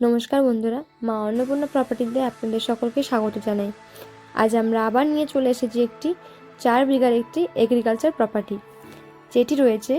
নমস্কার বন্ধুরা, মা অন্নপূর্ণা প্রপার্টিতে আপনাদের সকলকে স্বাগত জানাই। আজ আমরা আবার নিয়ে চলে এসেছি একটি, চার বিঘার একটি এগ্রিকালচার প্রপার্টি যেটি রয়েছে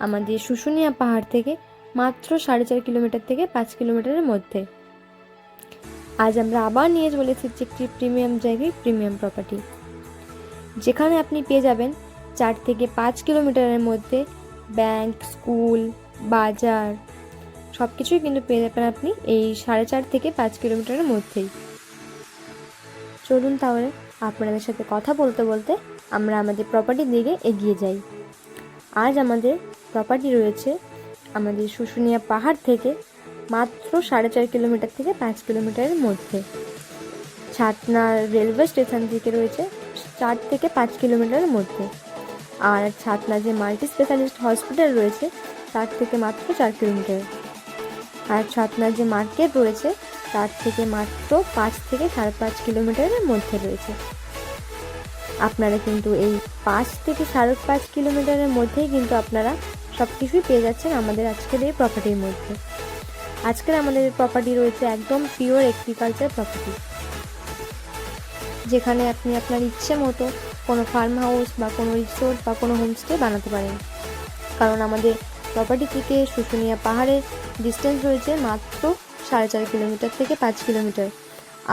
আমাদের শুশুনিয়া পাহাড় থেকে মাত্র সাড়ে চার কিলোমিটার থেকে পাঁচ কিলোমিটারের মধ্যে। আজ আমরা আবার নিয়ে চলে এসেছি একটি প্রিমিয়াম জায়গায় প্রিমিয়াম প্রপার্টি যেখানে আপনি পেয়ে যাবেন চার থেকে পাঁচ কিলোমিটারের মধ্যে ব্যাংক স্কুল বাজার সব কিছুই কিন্তু পেয়ে যাবেন আপনি এই সাড়ে চার থেকে পাঁচ কিলোমিটারের মধ্যেই। চলুন তাহলে আপনাদের সাথে কথা বলতে বলতে আমরা আমাদের প্রপার্টির দিকে এগিয়ে যাই। আজ আমাদের প্রপার্টি রয়েছে আমাদের শুশুনিয়া পাহাড় থেকে মাত্র সাড়ে চার কিলোমিটার থেকে পাঁচ কিলোমিটারের মধ্যে। ছাতনা রেলওয়ে স্টেশন থেকে রয়েছে চার থেকে পাঁচ কিলোমিটারের মধ্যে। আর ছাতনা যে মাল্টি স্পেশালিস্ট হসপিটাল রয়েছে, তার থেকে মাত্র চার কিলোমিটার। আর ছাতনার যে মার্কেট রয়েছে, তার থেকে মাত্র পাঁচ থেকে সাড়ে পাঁচ কিলোমিটারের মধ্যে রয়েছে। আপনারা কিন্তু এই পাঁচ থেকে সাড়ে পাঁচ কিলোমিটারের মধ্যেই কিন্তু আপনারা সব কিছুই পেয়ে যাচ্ছেন আমাদের আজকের এই প্রপার্টির মধ্যে। আজকের আমাদের প্রপার্টি রয়েছে একদম পিওর এগ্রিকালচার প্রপার্টি যেখানে আপনি আপনার ইচ্ছে মতো কোনো ফার্ম হাউস বা কোনো রিসোর্ট বা কোনো হোমস্টে বানাতে পারেন। কারণ আমাদের প্রপার্টি থেকে শুশুনিয়া পাহাড়ের ডিস্টেন্স রয়েছে মাত্র সাড়ে চার কিলোমিটার থেকে পাঁচ কিলোমিটার।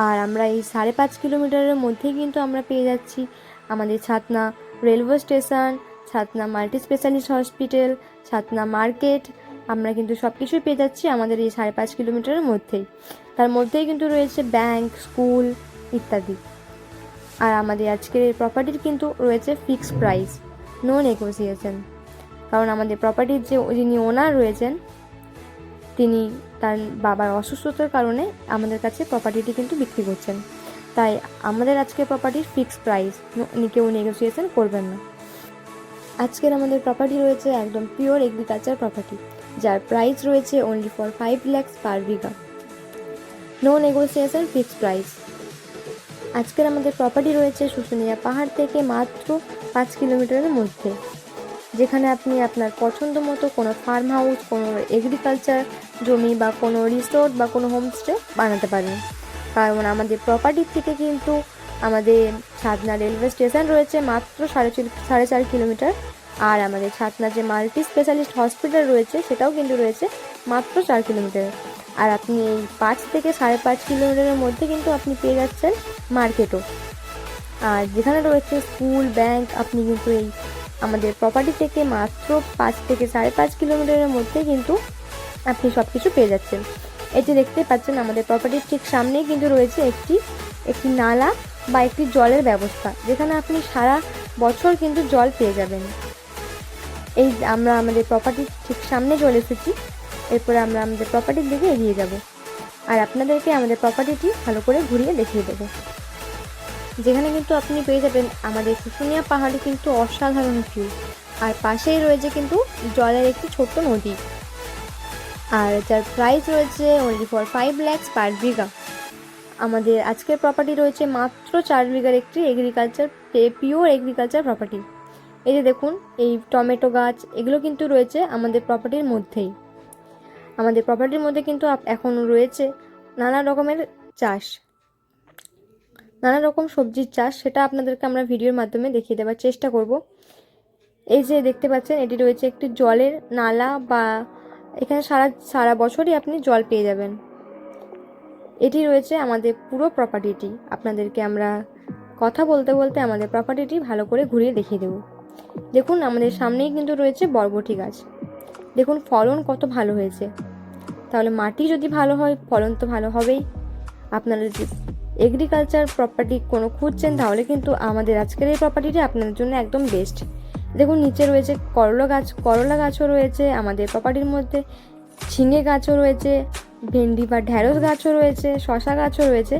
আর আমরা এই সাড়ে পাঁচ কিলোমিটারের মধ্যেই কিন্তু আমরা পেয়ে যাচ্ছি আমাদের Chhatna railway station Chhatna multi specialist hospital Chhatna market আমরা কিন্তু সব কিছুই পেয়ে যাচ্ছি আমাদের এই সাড়ে পাঁচ কিলোমিটারের মধ্যেই। তার মধ্যেই কিন্তু রয়েছে ব্যাংক স্কুল ইত্যাদি। আর আমাদের আজকের এই প্রপার্টির কিন্তু রয়েছে ফিক্সড প্রাইস নো নেগোসিয়েশন কারণ আমাদের প্রপার্টির যে যিনি ওনার রয়েছেন, তিনি তার বাবার অসুস্থতার কারণে আমাদের কাছে প্রপার্টিটি কিন্তু বিক্রি করছেন। তাই আমাদের আজকে প্রপার্টির ফিক্স প্রাইস কেউ নেগোসিয়েশন করবেন না। আজকের আমাদের প্রপার্টি রয়েছে একদম পিওর এগ্রিকালচার প্রপার্টি যার প্রাইস রয়েছে only for five lakhs per bigha. No negotiation fix price আজকের আমাদের প্রপার্টি রয়েছে শুশুনিয়া পাহাড় থেকে মাত্র পাঁচ কিলোমিটারের মধ্যে। যেখানে আপনি আপনার পছন্দ মতো কোনো ফার্ম হাউস কোনো এগ্রিকালচার জমি বা কোনো রিসোর্ট বা কোনো হোমস্টে বানাতে পারেন। কারণ আমাদের প্রপার্টির থেকে কিন্তু আমাদের ছাতনা রেলওয়ে স্টেশন রয়েছে মাত্র সাড়ে সাড়ে চার কিলোমিটার আর আমাদের ছাতনা যে মাল্টি স্পেশালিস্ট হসপিটাল রয়েছে, সেটাও কিন্তু রয়েছে মাত্র চার কিলোমিটার আর আপনি এই পাঁচ থেকে সাড়ে পাঁচ কিলোমিটারের মধ্যে কিন্তু আপনি পেয়ে যাচ্ছেন মার্কেটও আর যেখানে রয়েছে স্কুল ব্যাংক আপনি কিন্তু এই আমাদের প্রপার্টি থেকে মাত্র পাঁচ থেকে সাড়ে পাঁচ কিলোমিটারের মধ্যে কিন্তু আপনি সব কিছু পেয়ে যাচ্ছেন। যে দেখতে পাচ্ছেন, আমাদের প্রপার্টির ঠিক সামনেই কিন্তু রয়েছে একটি একটি নালা বা একটি জলের ব্যবস্থা, যেখানে আপনি সারা বছর কিন্তু জল পেয়ে যাবেন। এই আমরা আমাদের প্রপার্টির ঠিক সামনে চলে এসেছি, এরপরে আমরা আমাদের প্রপার্টির দিকে এগিয়ে যাব। আর আপনাদেরকে আমাদের প্রপার্টিটি ভালো করে ঘুরিয়ে দেখিয়ে দেবো। যেখানে কিন্তু আপনি পেয়ে যাবেন আমাদের শুশুনিয়া পাহাড়ে কিন্তু অসাধারণ ভিউ আর পাশেই রয়েছে কিন্তু জলের একটি ছোট্ট নদী। আর যার প্রাইস রয়েছে only for five lakhs per বিঘা। আমাদের আজকের প্রপার্টি রয়েছে মাত্র চার বিঘার একটি এগ্রিকালচার পিওর এগ্রিকালচার প্রপার্টি এই যে দেখুন, এই টমেটো গাছ, এগুলো কিন্তু রয়েছে আমাদের প্রপার্টির মধ্যেই। আমাদের প্রপার্টির মধ্যে কিন্তু এখন রয়েছে নানা রকমের চাষ। নানা রকম সবজির চাষ, সেটা আপনাদেরকে আমরা ভিডিওর মাধ্যমে দেখিয়ে দেওয়ার চেষ্টা করব। এই যে দেখতে পাচ্ছেন, এটি রয়েছে একটি জলের নালা বা এখানে সারা সারা বছরই আপনি জল পেয়ে যাবেন। এটি রয়েছে আমাদের পুরো প্রপার্টিটি আপনাদেরকে আমরা কথা বলতে বলতে আমাদের প্রপার্টিটি ভালো করে ঘুরিয়ে দেখিয়ে দেব। দেখুন, আমাদের সামনেই কিন্তু রয়েছে বরবটি গাছ। দেখুন, ফলন কত ভালো হয়েছে। তাহলে মাটি যদি ভালো হয়, ফলন তো ভালো হবেই। আপনারা এগ্রিকালচার প্রপার্টি কোনো খুঁজছেন, তাহলে কিন্তু আমাদের আজকের এই প্রপার্টিটি আপনাদের জন্য একদম বেস্ট দেখুন, নিচে রয়েছে করলা গাছ, করলা গাছও রয়েছে আমাদের প্রপার্টির মধ্যে, ঝিঙে গাছও রয়েছে, ভেন্ডি বা ঢ্যাঁড়স গাছও রয়েছে শশা গাছও রয়েছে,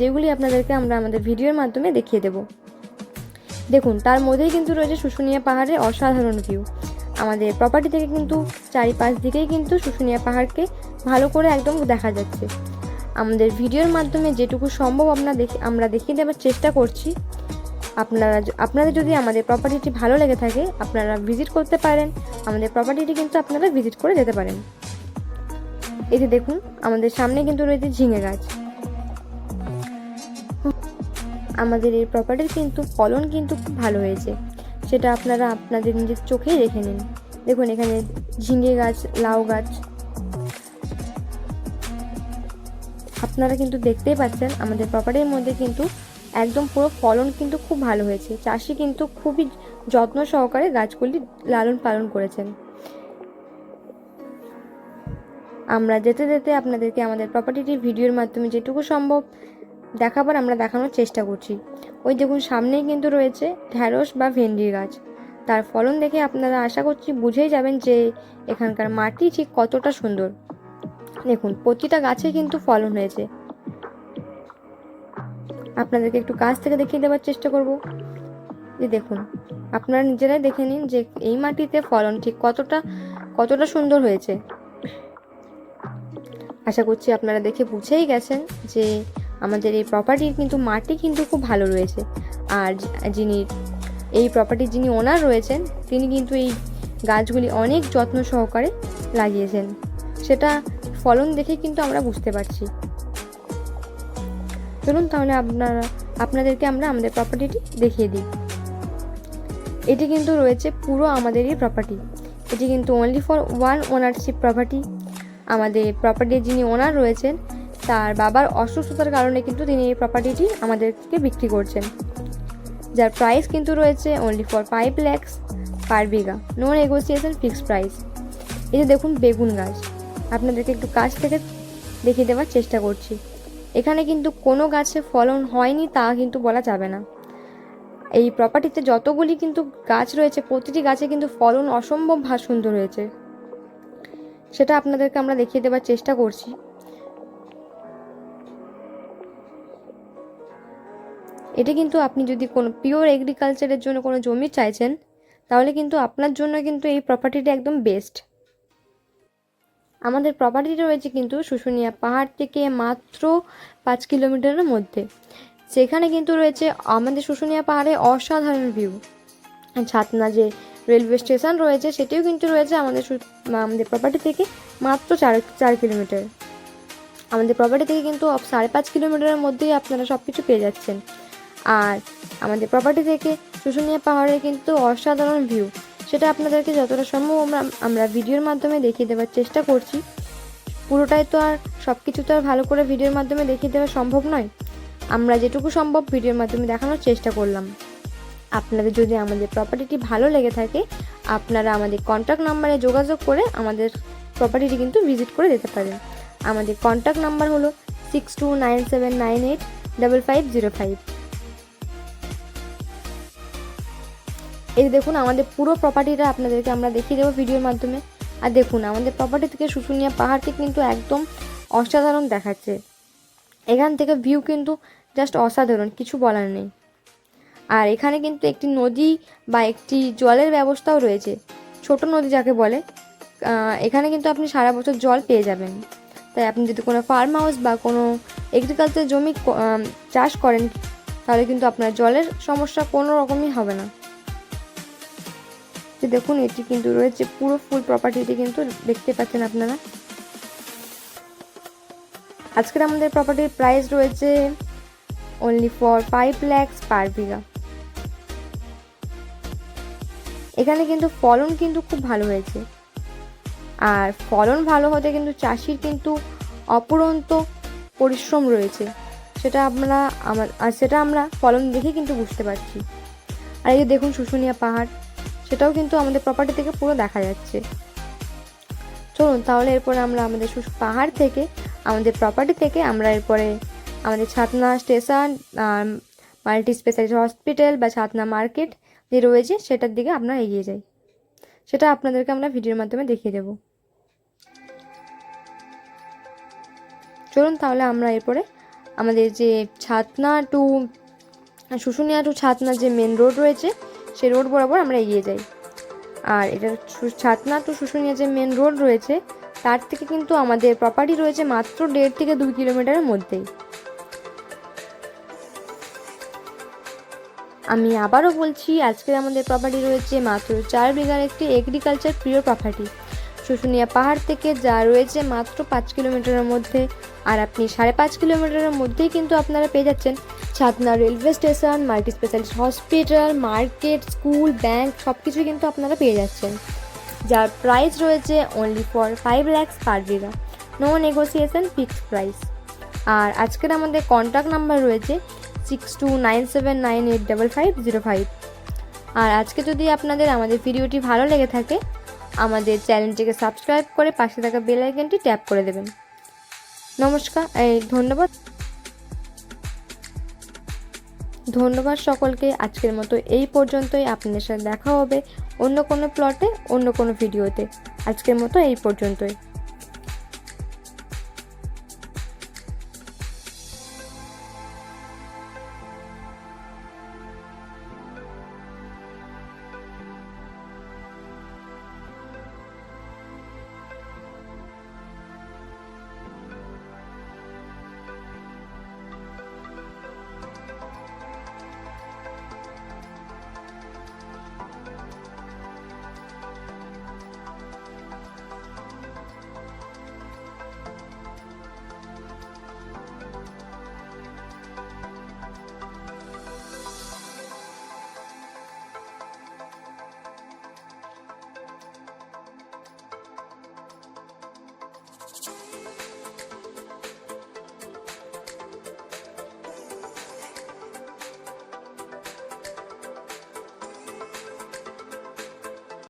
যেগুলি আপনাদেরকে আমরা আমাদের ভিডিওর মাধ্যমে দেখিয়ে দেব। দেখুন, তার মধ্যেই কিন্তু রয়েছে শুশুনিয়া পাহাড়ের অসাধারণ ভিউ আমাদের প্রপার্টি থেকে কিন্তু চারিপাশ দিকেই কিন্তু শুশুনিয়া পাহাড়কে ভালো করে একদম দেখা যাচ্ছে। আমাদের ভিডিওর মাধ্যমে যেটুকু সম্ভব আমরা দেখে, আমরা দেখিয়ে দেওয়ার চেষ্টা করছি। আপনারা আপনাদের যদি আমাদের প্রপার্টিটি ভালো লেগে থাকে, আপনারা ভিজিট করতে পারেন। আমাদের প্রপার্টিটি কিন্তু আপনারা ভিজিট করে যেতে পারেন। যে দেখুন, আমাদের সামনে কিন্তু রয়েছে ঝিঙে গাছ। আমাদের এই প্রপার্টির কিন্তু ফলন কিন্তু খুব ভালো হয়েছে। সেটা আপনারা আপনাদের নিজের চোখেই দেখে নিন। দেখুন, এখানে ঝিঙে গাছ, লাউ গাছ আপনারা কিন্তু দেখতেই পাচ্ছেন, আমাদের প্রপার্টির মধ্যে কিন্তু একদম পুরো ফলন কিন্তু খুব ভালো হয়েছে। চাষি কিন্তু খুবই যত্ন সহকারে গাছগুলি লালন পালন করেছেন। আমরা যেতে যেতে আপনাদেরকে আমাদের প্রপার্টিটির ভিডিওর মাধ্যমে যেটুকু সম্ভব দেখাবার, আমরা দেখানোর চেষ্টা করছি। ওই দেখুন, সামনেই কিন্তু রয়েছে ঢ্যাঁড়স বা ভেন্ডির গাছ। তার ফলন দেখে আপনারা আশা করছি বুঝেই যাবেন যে এখানকার মাটি ঠিক কতটা সুন্দর। দেখুন, প্রতিটা গাছে কিন্তু ফলন হয়েছে। আপনাদেরকে একটু কাছ থেকে দেখিয়ে দেওয়ার চেষ্টা করব। যে দেখুন, আপনারা নিজেরাই দেখে নিন যে এই মাটিতে ফলন ঠিক কতটা কতটা সুন্দর হয়েছে। আশা করছি আপনারা দেখে বুঝেই গেছেন যে আমাদের এই প্রপার্টির কিন্তু মাটি কিন্তু খুব ভালো রয়েছে। আর যিনি এই প্রপার্টির যিনি ওনার রয়েছেন, তিনি কিন্তু এই গাছগুলি অনেক যত্ন সহকারে লাগিয়েছেন। সেটা ফলন দেখে কিন্তু আমরা বুঝতে পারছি। চলুন তাহলে আপনারা, আপনাদেরকে আমরা আমাদের প্রপার্টিটি দেখিয়ে দিই। এটি কিন্তু রয়েছে পুরো আমাদেরই প্রপার্টি এটি কিন্তু only for one ownership property আমাদের প্রপার্টির যিনি ওনার রয়েছেন, তার বাবার অসুস্থতার কারণে কিন্তু তিনি এই প্রপার্টিটি আমাদেরকে বিক্রি করছেন। যার প্রাইস কিন্তু রয়েছে only for five lakhs per bigha. No negotiation fixed price এই যে দেখুন, বেগুন গাছ। আপনাদেরকে একটু কাছ থেকে দেখিয়ে দেওয়ার চেষ্টা করছি। এখানে কিন্তু কোনো গাছে ফলন হয়নি তা কিন্তু বলা যাবে না। এই প্রপার্টিতে যতগুলি কিন্তু গাছ রয়েছে, প্রতিটি গাছে কিন্তু ফলন অসম্ভব সুন্দর হয়েছে সেটা আপনাদেরকে আমরা দেখিয়ে দেওয়ার চেষ্টা করছি। এটি কিন্তু আপনি যদি কোনো পিওর এগ্রিকালচারের জন্য কোনো জমি চাইছেন, তাহলে কিন্তু আপনার জন্য কিন্তু এই প্রপার্টিটা একদম বেস্ট আমাদের প্রপার্টি রয়েছে কিন্তু শুশুনিয়া পাহাড় থেকে মাত্র পাঁচ কিলোমিটারের মধ্যে। সেখানে কিন্তু রয়েছে আমাদের শুশুনিয়া পাহাড়ে অসাধারণ ভিউ ছাতনা যে রেলওয়ে স্টেশন রয়েছে, সেটিও কিন্তু রয়েছে আমাদের আমাদের প্রপার্টি থেকে মাত্র চার চার কিলোমিটার। আমাদের প্রপার্টি থেকে কিন্তু সাড়ে পাঁচ কিলোমিটারের মধ্যেই আপনারা সব কিছু পেয়ে যাচ্ছেন। আর আমাদের প্রপার্টি থেকে শুশুনিয়া পাহাড়ের কিন্তু অসাধারণ ভিউ সেটা আপনাদেরকে যতটা সম্ভব আমরা আমরা ভিডিওর মাধ্যমে দেখিয়ে দেওয়ার চেষ্টা করছি। পুরোটাই তো আর সব কিছু তো আর ভালো করে ভিডিওর মাধ্যমে দেখিয়ে দেওয়া সম্ভব নয়। আমরা যেটুকু সম্ভব ভিডিওর মাধ্যমে দেখানোর চেষ্টা করলাম। আপনাদের যদি আমাদের প্রপার্টিটি ভালো লেগে থাকে, আপনারা আমাদের কন্ট্যাক্ট নাম্বারে যোগাযোগ করে আমাদের প্রপার্টিটি কিন্তু ভিজিট করে যেতে পারেন। আমাদের কন্ট্যাক্ট নাম্বার হলো six two nine seven nine eight double five zero five এই দেখুন, আমাদের পুরো প্রপার্টিটা আপনাদেরকে আমরা দেখিয়ে দেবো ভিডিওর মাধ্যমে। আর দেখুন, আমাদের প্রপার্টি থেকে শুশুনিয়া পাহাড়কে কিন্তু একদম অসাধারণ দেখাচ্ছে। এখান থেকে ভিউ কিন্তু জাস্ট অসাধারণ, কিছু বলার নেই। আর এখানে কিন্তু একটি নদী বা একটি জলের ব্যবস্থাও রয়েছে। ছোট নদী যাকে বলে এখানে কিন্তু আপনি সারা বছর জল পেয়ে যাবেন। তাই আপনি যদি কোনো ফার্ম হাউস বা কোনো এগ্রিকালচার জমি চাষ করেন, তাহলে কিন্তু আপনার জলের সমস্যা কোনো রকমই হবে না। যে দেখুন, এটি কিন্তু রয়েছে পুরো ফুল প্রপার্টিটি কিন্তু দেখতে পাচ্ছেন আপনারা। আজকের আমাদের প্রপার্টির প্রাইস রয়েছে only for five lakhs per বিঘা। এখানে কিন্তু ফলন কিন্তু খুব ভালো হয়েছে। আর ফলন ভালো হতে কিন্তু চাষির কিন্তু অপরন্ত পরিশ্রম রয়েছে। সেটা আমরা, আমার, আর সেটা আমরা ফলন দেখে কিন্তু বুঝতে পারছি। আর এই যে দেখুন, শুশুনিয়া পাহাড়। সেটাও কিন্তু আমাদের প্রপার্টি থেকে পুরো দেখা যাচ্ছে। চলুন, তাহলে এরপরে আমরা আমাদের পাহাড় থেকে, আমাদের প্রপার্টি থেকে আমরা এরপরে আমাদের Chhatna station multi speciality hospital বা ছাতনা মার্কেট যে রয়েছে, সেটার দিকে আমরা এগিয়ে যাই। সেটা আপনাদেরকে আমরা ভিডিওর মাধ্যমে দেখিয়ে দেব। চলুন, তাহলে আমরা এরপরে আমাদের যে ছাতনা টু, শুশুনিয়া টু ছাতনা যে মেন রোড রয়েছে সেই রোড বরাবর আমরা এগিয়ে যাই। আর এটা ছাতনা টু শুশুনিয়া যে মেন রোড রয়েছে, তার থেকে কিন্তু আমাদের প্রপার্টি রয়েছে মাত্র দেড় থেকে দুই কিলোমিটারের মধ্যেই। আমি আবারও বলছি আজকে আমাদের প্রপার্টি রয়েছে মাত্র চার বিঘার একটি এগ্রিকালচার প্রিয় প্রপার্টি শুশুনিয়া পাহাড় থেকে যা রয়েছে মাত্র পাঁচ কিলোমিটারের মধ্যে, আর আপনি সাড়ে পাঁচ কিলোমিটারের মধ্যেই কিন্তু আপনারা পেয়ে যাচ্ছেন Chhatna railway station multi specialist hospital market school bank সব কিছুই কিন্তু আপনারা পেয়ে যাচ্ছেন। যার প্রাইস রয়েছে only for five lakhs per bigha no negotiation fixed price আর আজকের আমাদের কন্ট্যাক্ট নাম্বার রয়েছে six two nine seven nine eight double five zero five আর আজকে যদি আপনাদের আমাদের ভিডিওটি ভালো লেগে থাকে, আমাদের চ্যানেলটিকে সাবস্ক্রাইব করে পাশে থাকা বেল আইকনটি ট্যাপ করে দেবেন। নমস্কার, এই ধন্যবাদ। ধন্যবাদ সকলকে। আজকের মতো এই পর্যন্তই আপনাদের সাথে দেখা হবে অন্য কোনো প্লটে অন্য কোনো ভিডিওতে আজকের মতো এই পর্যন্তই।